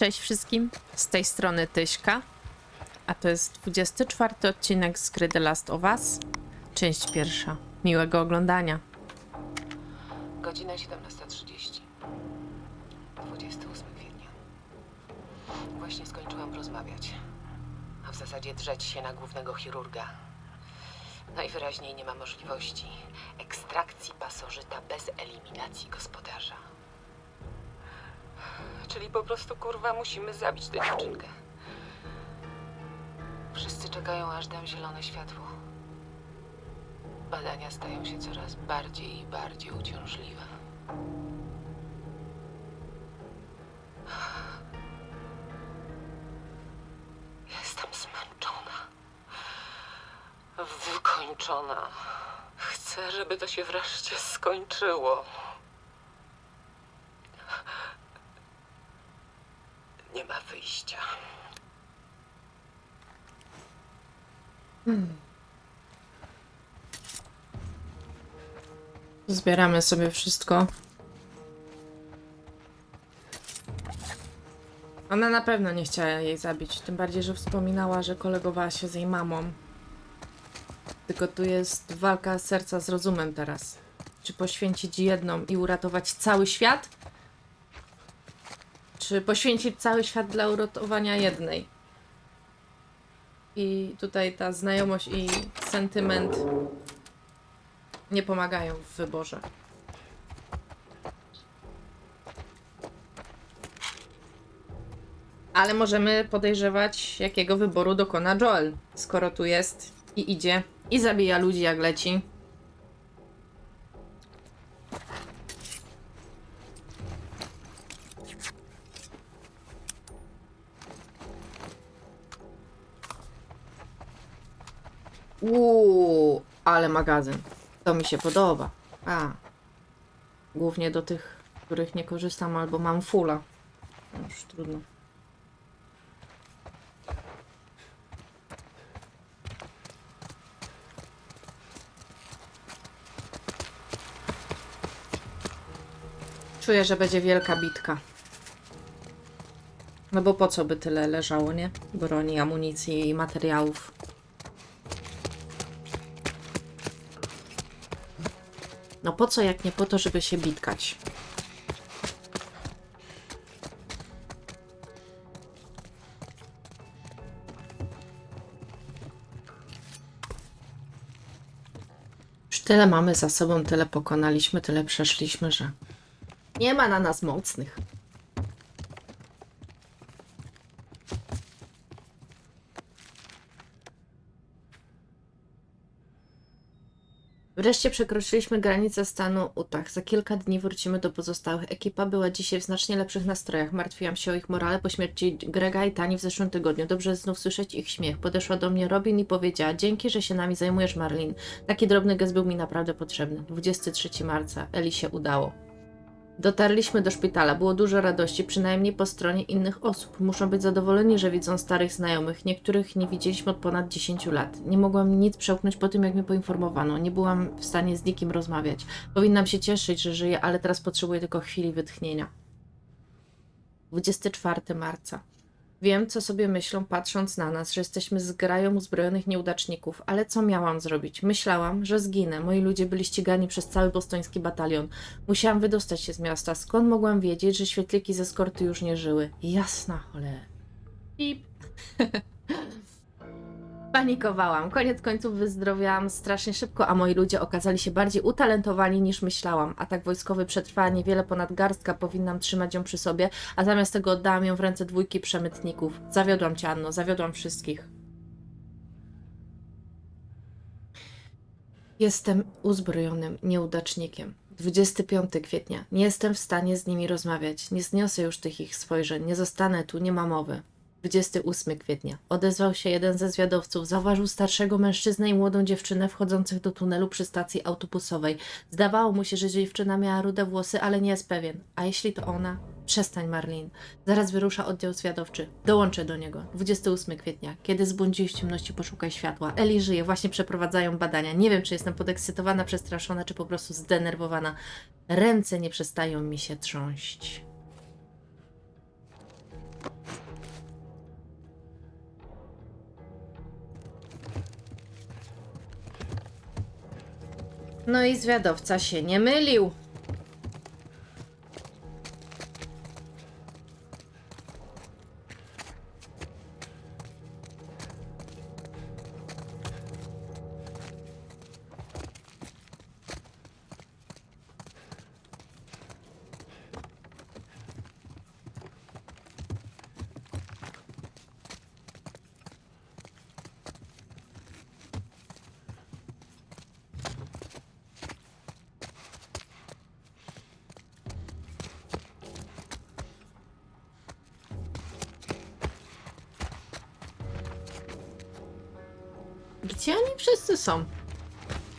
Cześć wszystkim, z tej strony Tyśka, a to jest 24 odcinek z gry The Last of Us, część pierwsza. Miłego oglądania. Godzina 17.30. 28 kwietnia. Właśnie skończyłam rozmawiać. A w zasadzie drzeć się na głównego chirurga. Najwyraźniej nie ma możliwości ekstrakcji pasożyta bez eliminacji gospodarza. Czyli po prostu, kurwa, musimy zabić tę dziewczynkę. Wszyscy czekają, aż dam zielone światło. Badania stają się coraz bardziej i bardziej uciążliwe. Jestem zmęczona. Wykończona. Chcę, żeby to się wreszcie skończyło. Nie ma wyjścia. Zbieramy sobie wszystko. Ona na pewno nie chciała jej zabić, tym bardziej, że wspominała, że kolegowała się z jej mamą. Tylko tu jest walka serca z rozumem teraz. Czy poświęcić jedną i uratować cały świat? Czy poświęcić cały świat dla uratowania jednej? I tutaj ta znajomość i sentyment nie pomagają w wyborze. Ale możemy podejrzewać, jakiego wyboru dokona Joel, skoro tu jest i idzie i zabija ludzi jak leci. Uuu, ale magazyn. To mi się podoba. A. Głównie do tych, których nie korzystam albo mam fulla. No Już trudno. Czuję, że będzie wielka bitka. No bo po co by tyle leżało, nie? Broni, amunicji i materiałów. No po co, jak nie po to, żeby się bitkać? Już tyle mamy za sobą, tyle pokonaliśmy, tyle przeszliśmy, że nie ma na nas mocnych. Wreszcie przekroczyliśmy granicę stanu Utah. Za kilka dni wrócimy do pozostałych. Ekipa była dzisiaj w znacznie lepszych nastrojach. Martwiłam się o ich morale po śmierci Grega i Tani w zeszłym tygodniu. Dobrze znów słyszeć ich śmiech. Podeszła do mnie Robin i powiedziała: Dzięki, że się nami zajmujesz, Marlin. Taki drobny gest był mi naprawdę potrzebny. 23 marca. Eli się udało. Dotarliśmy do szpitala. Było dużo radości, przynajmniej po stronie innych osób. Muszą być zadowoleni, że widzą starych znajomych. Niektórych nie widzieliśmy od ponad 10 lat. Nie mogłam nic przełknąć po tym, jak mnie poinformowano. Nie byłam w stanie z nikim rozmawiać. Powinnam się cieszyć, że żyję, ale teraz potrzebuję tylko chwili wytchnienia. 24 marca. Wiem, co sobie myślą, patrząc na nas, że jesteśmy zgrają uzbrojonych nieudaczników, ale co miałam zrobić? Myślałam, że zginę. Moi ludzie byli ścigani przez cały bostoński batalion. Musiałam wydostać się z miasta. Skąd mogłam wiedzieć, że świetliki ze skorty już nie żyły? Jasna cholera. Pip. Panikowałam. Koniec końców wyzdrowiałam strasznie szybko, a moi ludzie okazali się bardziej utalentowani niż myślałam. Atak wojskowy przetrwała niewiele ponad garstka, powinnam trzymać ją przy sobie, a zamiast tego oddałam ją w ręce dwójki przemytników. Zawiodłam cię, Anno, zawiodłam wszystkich. Jestem uzbrojonym nieudacznikiem. 25 kwietnia. Nie jestem w stanie z nimi rozmawiać. Nie zniosę już tych ich spojrzeń. Nie zostanę tu, nie ma mowy. 28 kwietnia. Odezwał się jeden ze zwiadowców. Zauważył starszego mężczyznę i młodą dziewczynę wchodzących do tunelu przy stacji autobusowej. Zdawało mu się, że dziewczyna miała rude włosy, ale nie jest pewien. A jeśli to ona? Przestań, Marlin. Zaraz wyrusza oddział zwiadowczy. Dołączę do niego. 28 kwietnia. Kiedy zbłądziłeś w ciemności, poszukaj światła. Eli żyje, właśnie przeprowadzają badania. Nie wiem, czy jestem podekscytowana, przestraszona, czy po prostu zdenerwowana. Ręce nie przestają mi się trząść. No i zwiadowca się nie mylił.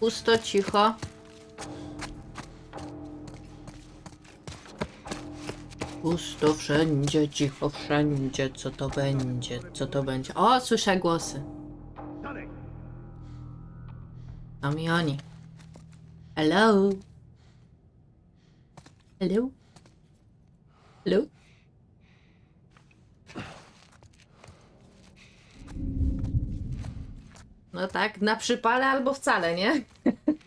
Pusto, cicho. Pusto wszędzie, cicho wszędzie. Co to będzie? Co to będzie? O, słyszę głosy. Tam i oni. Hello? Hello? Hello? No tak, na przypale albo wcale, nie?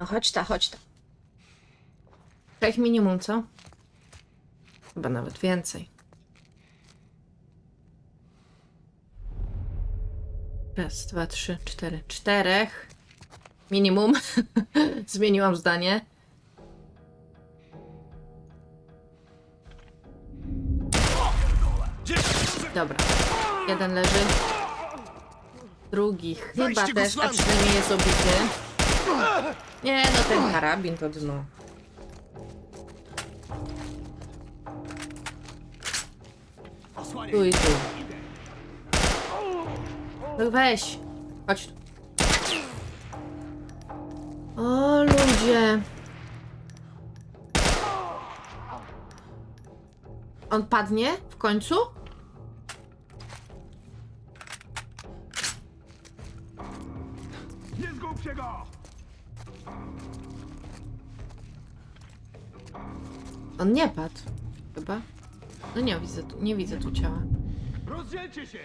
No chodź ta, chodź ta. Trzech minimum, co? Chyba nawet więcej. Raz, dwa, trzy, cztery. Czterech. Minimum. Zmieniłam zdanie. Dobra. Jeden leży. Drugi chyba też, a przynajmniej jest obity. Nie, no ten karabin to dno. Tu i tu. No weź. Chodź. O ludzie. On padnie w końcu? Nie zgub się go! On nie padł. Chyba. No nie widzę tu, nie widzę tu ciała. Rozdzielcie się!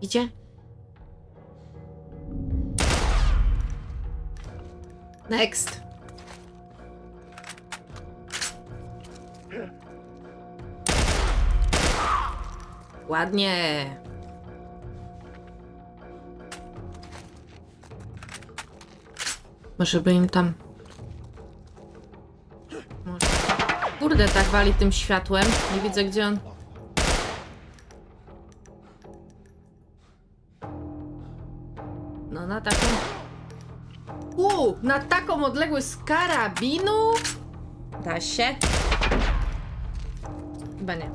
Idzie? Next. Ładnie. Może by im tam. Może. Kurde, tak wali tym światłem. Nie widzę, gdzie on. No na taką... U, na taką odległość z karabinu? Da się? Chyba nie.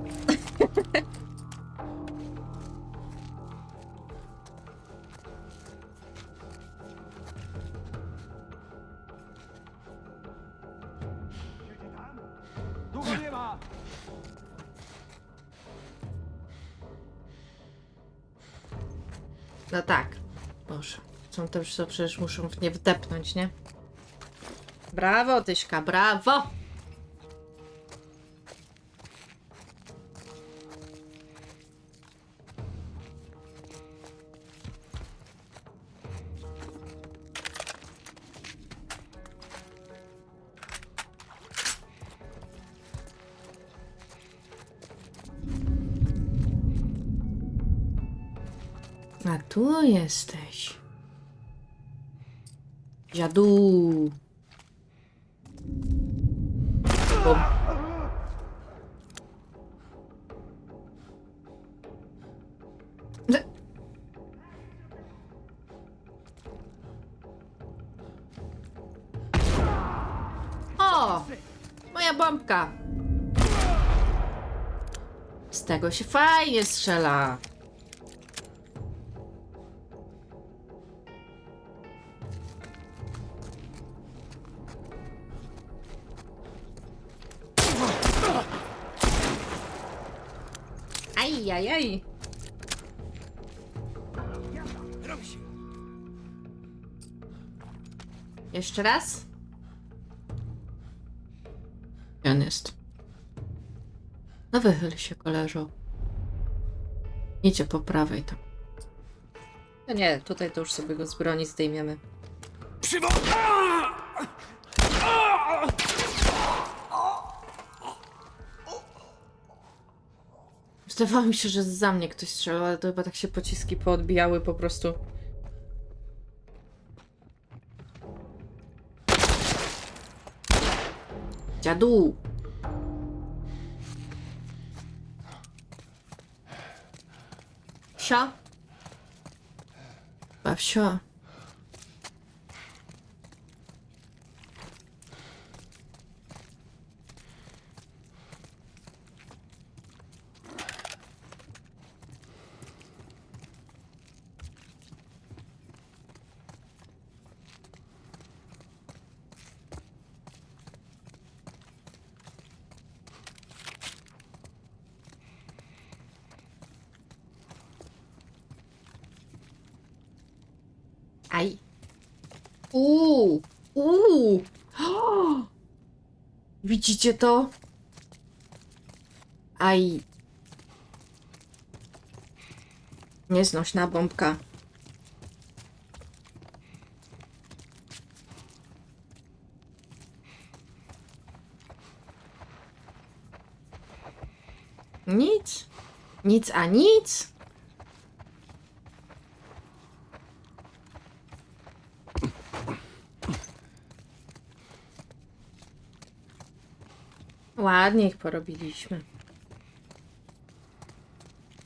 No tak. Boże. Są te co przecież muszą w nie wdepnąć, nie? Brawo, Tyśka, brawo! Jesteś. Dziadu. O! Moja bombka. Z tego się fajnie strzela. Jeszcze raz? Gdzie on jest? No wychyl się, koleżo. Idzie po prawej tam. No nie, tutaj to już sobie go z broni zdejmiemy. Zdawało mi się, że za mnie ktoś strzelał, ale to chyba tak się pociski poodbijały po prostu. Dziadu! Wsio? Chyba Aj. Uuu! Uuu! O! Widzicie to? Aj. Nieznośna bombka. Nic. Nic a nic. Ładnie ich porobiliśmy.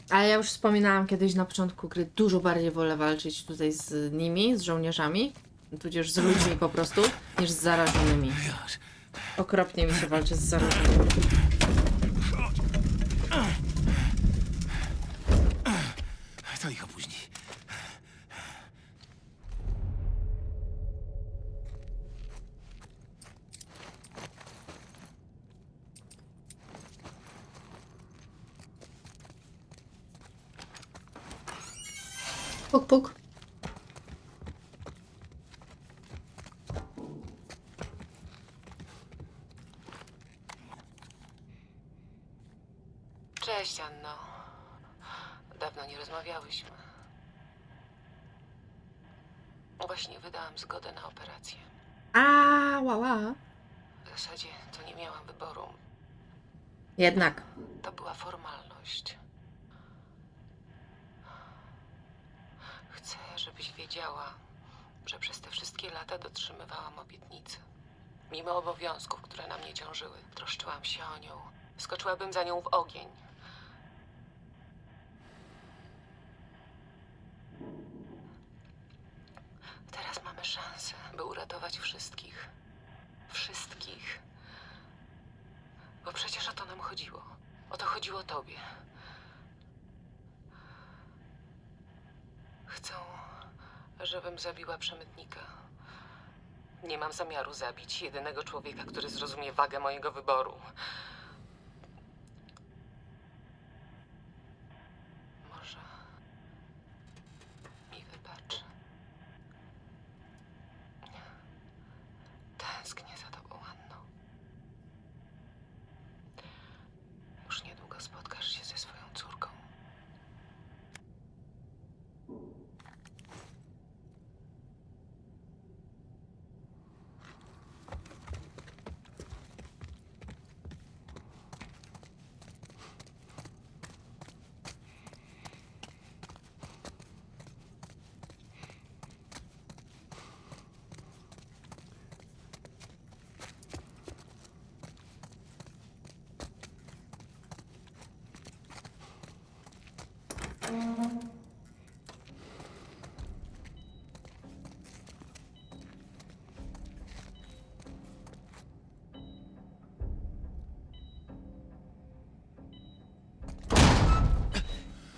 Ale ja już wspominałam kiedyś na początku gry, dużo bardziej wolę walczyć tutaj z nimi, z żołnierzami, tudzież z ludźmi po prostu, niż z zarażonymi. Okropnie mi się walczy z zarażonymi. To ich opóźni. Puk, puk. Cześć, Anno. Dawno nie rozmawiałyśmy. Właśnie wydałam zgodę na operację. A, łała. W zasadzie to nie miałam wyboru. Jednak. To była formalność. Chcę, żebyś wiedziała, że przez te wszystkie lata dotrzymywałam obietnicy. Mimo obowiązków, które na mnie ciążyły, troszczyłam się o nią. Skoczyłabym za nią w ogień. Teraz mamy szansę, by uratować wszystkich. Wszystkich. Bo przecież o to nam chodziło. O to chodziło tobie. Chcą, żebym zabiła przemytnika. Nie mam zamiaru zabić jedynego człowieka, który zrozumie wagę mojego wyboru.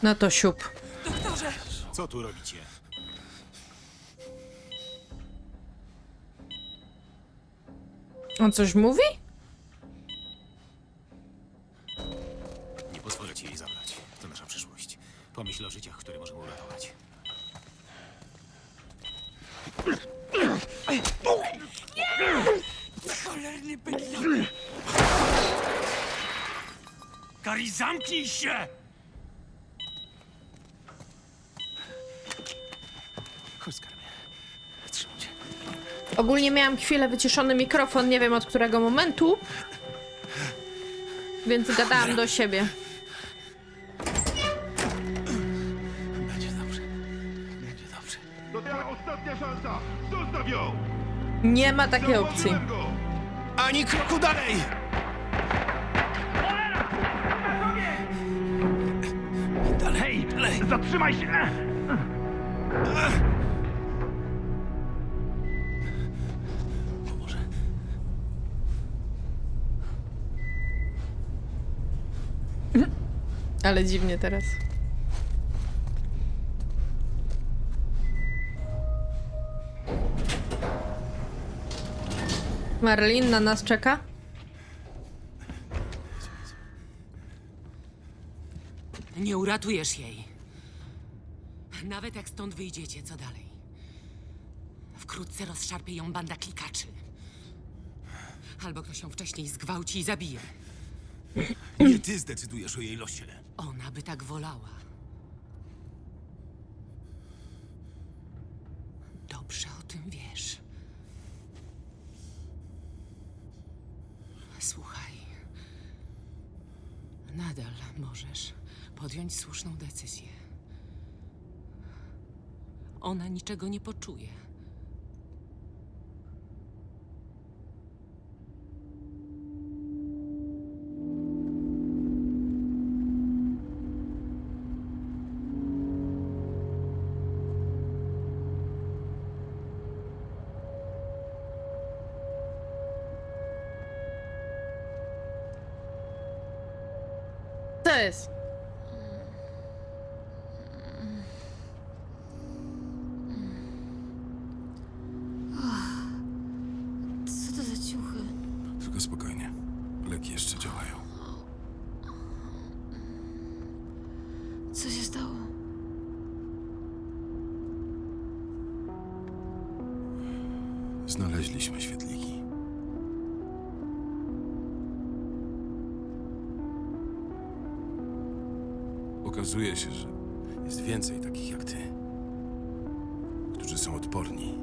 No to siup. Doktorze! Co tu robicie? On coś mówi? Pomyśl o życiach, które możemy uratować. Cholerny! Kari, zamknij się! Chodź. Trzymaj cię. Ogólnie miałam chwilę wyciszony mikrofon, nie wiem od którego momentu. Więc gadałam do siebie. Szansa! Zostaw ją! Nie ma takiej opcji. Zauważyłem go! Ani kroku dalej! Dalej! Dalej! Zatrzymaj się! Pomoże. Ale dziwnie teraz. Marlin na nas czeka? Nie uratujesz jej. Nawet jak stąd wyjdziecie, co dalej? Wkrótce rozszarpie ją banda klikaczy. Albo ktoś ją wcześniej zgwałci i zabije. Nie ty zdecydujesz o jej losie. Ona by tak wolała. Dobrze o tym wiesz. Nadal możesz podjąć słuszną decyzję. Ona niczego nie poczuje. Jest? Co to za ciuchy? Tylko spokojnie. Leki jeszcze działają. Co się stało? Znaleźliśmy świetliki. Okazuje się, że jest więcej takich jak ty, którzy są odporni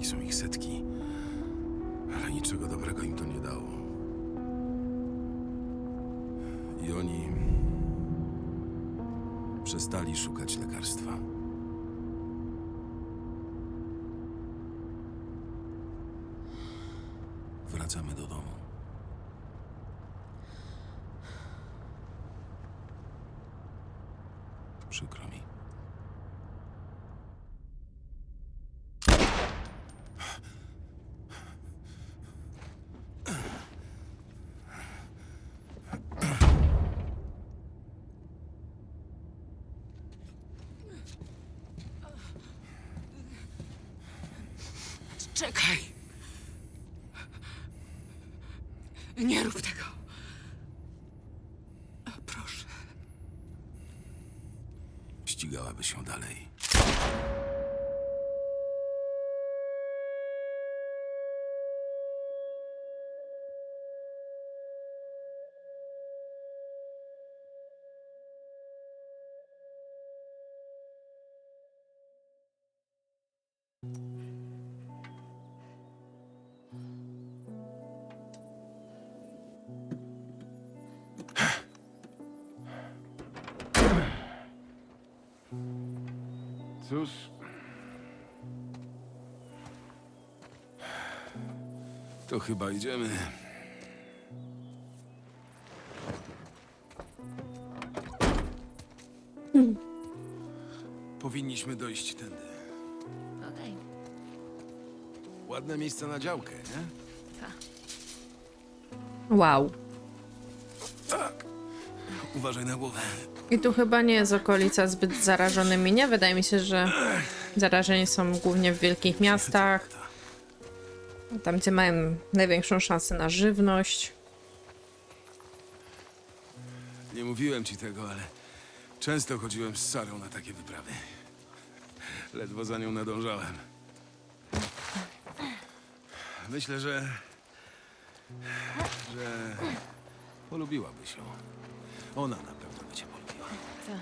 i są ich setki, ale niczego dobrego im to nie dało. I oni przestali szukać lekarstwa. Wracamy do domu. Przykro mi. Czekaj! Nie rób tego! Proszę. Ścigałaby się dalej. Chyba idziemy. Powinniśmy dojść tędy. Okej. Ładne miejsce na działkę, nie? Wow. Tak. Uważaj na głowę. I tu chyba nie jest okolica zbyt zarażonymi, nie? Wydaje mi się, że zarażeni są głównie w wielkich miastach. Tam, gdzie mają największą szansę na żywność. Nie mówiłem ci tego, ale często chodziłem z Sarą na takie wyprawy. Ledwo za nią nadążałem. Myślę, że. że. polubiłabyś ją. Ona na pewno by cię polubiła. Tak.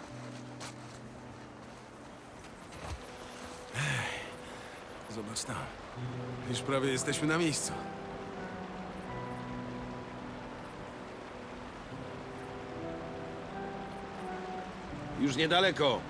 Zobacz tam. Już prawie jesteśmy na miejscu. Już niedaleko.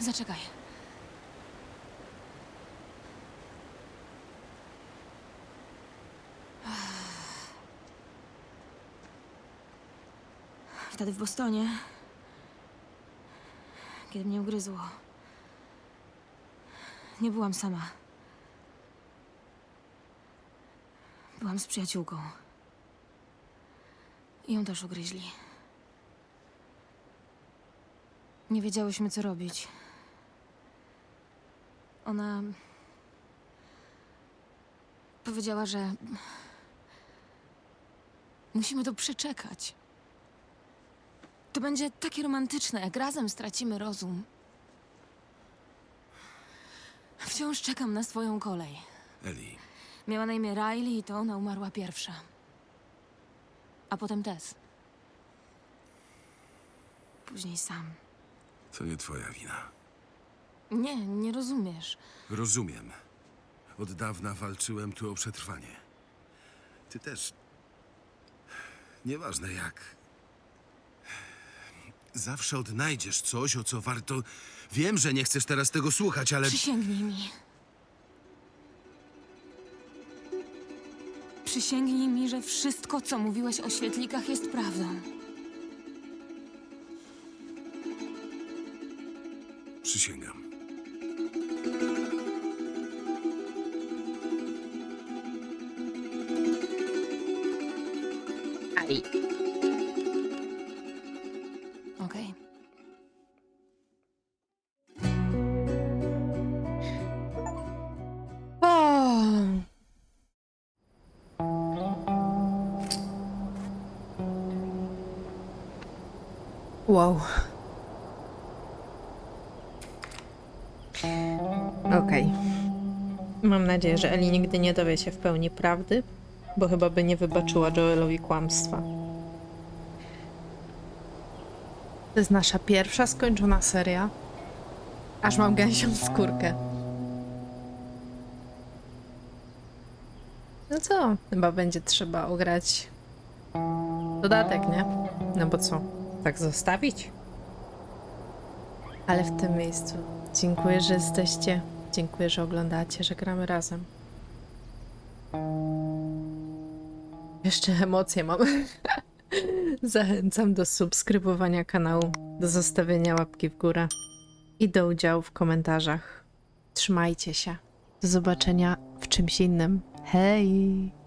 Zaczekaj. Wtedy w Bostonie, kiedy mnie ugryzło, nie byłam sama. Byłam z przyjaciółką. I ją też ugryźli. Nie wiedziałyśmy, co robić. Ona powiedziała, że musimy to przeczekać. To będzie takie romantyczne, jak razem stracimy rozum. Wciąż czekam na swoją kolej. Eli, Miała na imię Riley i to ona umarła pierwsza. A potem Tess. Później sam. to nie twoja wina. Nie, nie rozumiesz. Rozumiem. Od dawna walczyłem tu o przetrwanie. Ty też. Nieważne jak. Zawsze odnajdziesz coś, o co warto. Wiem, że nie chcesz teraz tego słuchać, ale. Przysięgnij mi. Przysięgnij mi, że wszystko, co mówiłeś o świetlikach, jest prawdą. Przysięgam. Okej. O! Wow. Okej. Mam nadzieję, że Eli nigdy nie dowie się w pełni prawdy, bo chyba by nie wybaczyła Joelowi kłamstwa. To jest nasza pierwsza skończona seria. Aż mam gęsią skórkę. No co? Chyba będzie trzeba ograć dodatek, nie? No bo co? Tak zostawić? Ale w tym miejscu dziękuję, że jesteście. Dziękuję, że oglądacie, że gramy razem. Jeszcze emocje mam. Zachęcam do subskrybowania kanału, do zostawienia łapki w górę i do udziału w komentarzach. Trzymajcie się. Do zobaczenia w czymś innym. Hej!